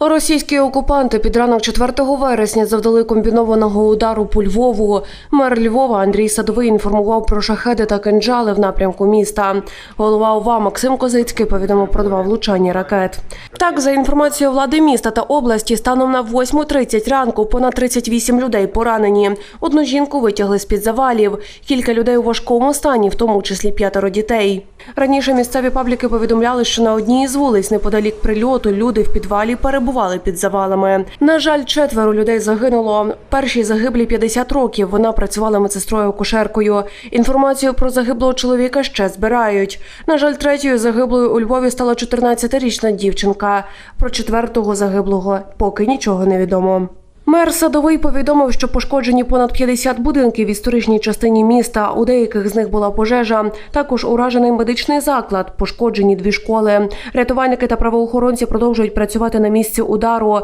Російські окупанти під ранок 4 вересня завдали комбінованого удару по Львову. Мер Львова Андрій Садовий інформував про шахеди та кинджали в напрямку міста. Голова ОВА Максим Козицький повідомив про два влучання ракет. Так, за інформацією влади міста та області, станом на 8.30 ранку понад 38 людей поранені. Одну жінку витягли з-під завалів. Кілька людей у важкому стані, в тому числі п'ятеро дітей. Раніше місцеві пабліки повідомляли, що на одній із вулиць неподалік прильоту люди в підвалі перебували під завалами. На жаль, четверо людей загинуло. Першій загиблі 50 років. Вона працювала медсестрою кошеркою. Інформацію про загиблого чоловіка ще збирають. На жаль, третьою загиблою у Львові стала 14-річна дівчинка. Про четвертого загиблого поки нічого не відомо. Мер Садовий повідомив, що пошкоджені понад 50 будинків в історичній частині міста. У деяких з них була пожежа. Також уражений медичний заклад, пошкоджені дві школи. Рятувальники та правоохоронці продовжують працювати на місці удару.